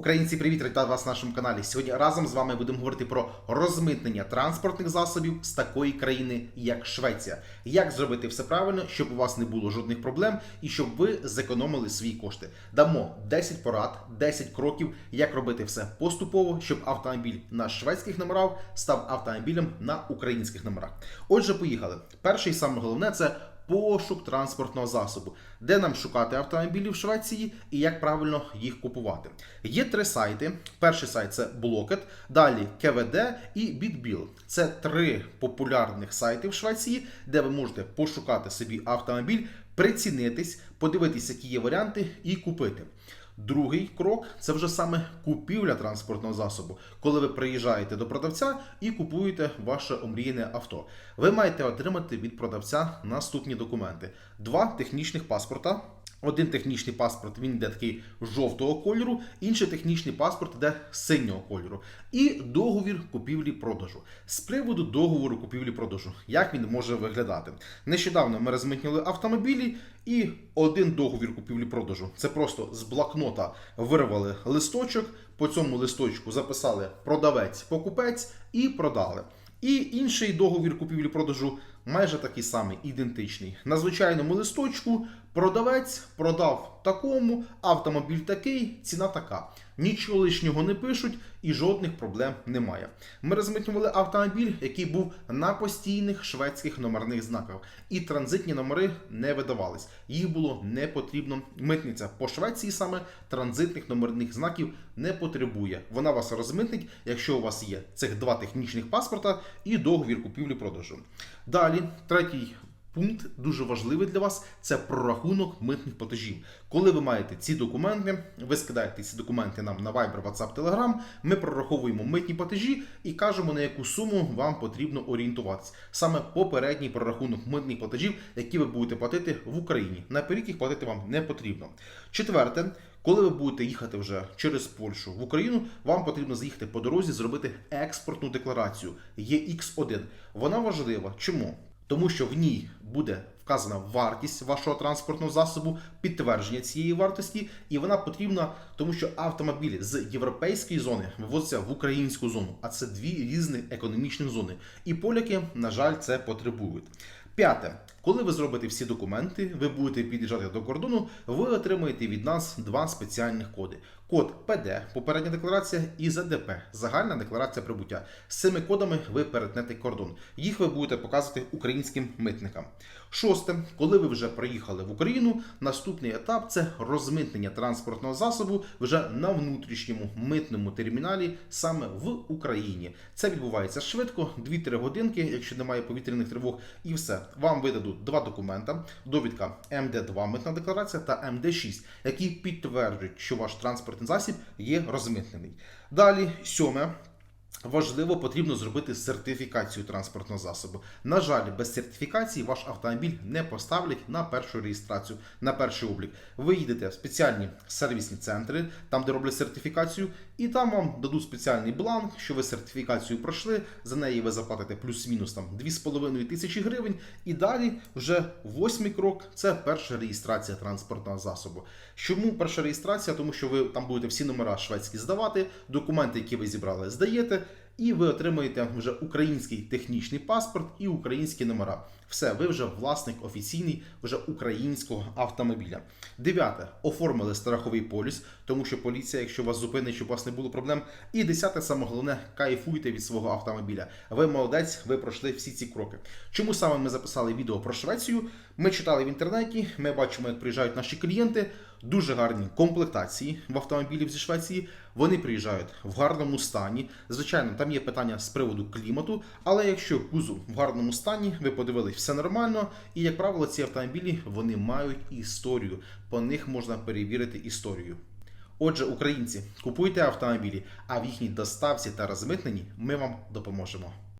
Українці, привіт, вітаю вас на нашому каналі. Сьогодні разом з вами будемо говорити про розмитнення транспортних засобів з такої країни, як Швеція. Як зробити все правильно, щоб у вас не було жодних проблем і щоб ви зекономили свої кошти. Дамо 10 порад, 10 кроків, як робити все поступово, щоб автомобіль на шведських номерах став автомобілем на українських номерах. Отже, поїхали. Перше і саме головне це пошук транспортного засобу, де нам шукати автомобілі в Швеції і як правильно їх купувати. Є три сайти. Перший сайт це Blocket, далі КВД і BitBill. Це три популярних сайти в Швеції, де ви можете пошукати собі автомобіль, прицінитись, подивитись, які є варіанти, і купити. Другий крок це вже саме купівля транспортного засобу, коли ви приїжджаєте до продавця і купуєте ваше омріяне авто. Ви маєте отримати від продавця наступні документи: два технічних паспорта. Один технічний паспорт він йде такий жовтого кольору, інший технічний паспорт йде синього кольору. І договір купівлі-продажу. З приводу договору купівлі-продажу, як він може виглядати? Нещодавно ми розмитнили автомобілі і один договір купівлі-продажу. Це просто з блокнота вирвали листочок, по цьому листочку записали продавець-покупець і продали. І інший договір купівлі-продажу майже такий самий, ідентичний. На звичайному листочку продавець продав такому, автомобіль такий, ціна така. Нічого лишнього не пишуть і жодних проблем немає. Ми розмитнювали автомобіль, який був на постійних шведських номерних знаках, і транзитні номери не видавались. Їх було не потрібно. Митниця по Швеції саме транзитних номерних знаків не потребує. Вона вас розмитнить, якщо у вас є цих два технічних паспорта і договір купівлі-продажу. Далі, третій пункт дуже важливий для вас це прорахунок митних платежів. Коли ви маєте ці документи, ви скидаєте ці документи нам на Viber, WhatsApp, Telegram, ми прораховуємо митні платежі і кажемо, на яку суму вам потрібно орієнтуватися. Саме попередній прорахунок митних платежів, які ви будете платити в Україні. Наперед їх платити вам не потрібно. Четверте. Коли ви будете їхати вже через Польщу в Україну, вам потрібно заїхати по дорозі, зробити експортну декларацію ЄX1. Вона важлива. Чому? Тому що в ній буде вказана вартість вашого транспортного засобу, підтвердження цієї вартості, і вона потрібна, тому що автомобілі з європейської зони вивозяться в українську зону, а це дві різні економічні зони. І поляки, на жаль, це потребують. П'яте. Коли ви зробите всі документи, ви будете під'їжджати до кордону, ви отримаєте від нас два спеціальних коди: код ПД, попередня декларація, і ЗДП, загальна декларація прибуття. З цими кодами ви перетнете кордон. Їх ви будете показувати українським митникам. Шосте, коли ви вже приїхали в Україну, наступний етап це розмитнення транспортного засобу вже на внутрішньому митному терміналі саме в Україні. Це відбувається швидко, 2-3 годинки, якщо немає повітряних тривог, і все. Вам видадуть два документа: довідка МД2 митна декларація та МД6, які підтверджують, що ваш транспортний засіб є розмитнений. Далі сьоме. Важливо, потрібно зробити сертифікацію транспортного засобу. На жаль, без сертифікації ваш автомобіль не поставлять на першу реєстрацію, на перший облік. Ви їдете в спеціальні сервісні центри, там де роблять сертифікацію, і там вам дадуть спеціальний бланк, що ви сертифікацію пройшли. За неї ви заплатите плюс-мінус там 2,5 тисячі гривень. І далі вже восьмий крок це перша реєстрація транспортного засобу. Чому перша реєстрація? Тому що ви там будете всі номера шведські здавати, документи, які ви зібрали, здаєте. І ви отримаєте вже український технічний паспорт і українські номера. Все, ви вже власник офіційний вже українського автомобіля. Дев'яте. Оформили страховий поліс, тому що поліція, якщо вас зупинить, щоб у вас не було проблем. І десяте, саме головне, кайфуйте від свого автомобіля. Ви молодець, ви пройшли всі ці кроки. Чому саме ми записали відео про Швецію? Ми читали в інтернеті, ми бачимо, як приїжджають наші клієнти. Дуже гарні комплектації в автомобілів зі Швеції. Вони приїжджають в гарному стані. Звичайно, там є питання з приводу клімату, але якщо кузов в гарному стані, ви подивились, все нормально. І, як правило, ці автомобілі вони мають історію. По них можна перевірити історію. Отже, українці, купуйте автомобілі, а в їхній доставці та розмитненні ми вам допоможемо.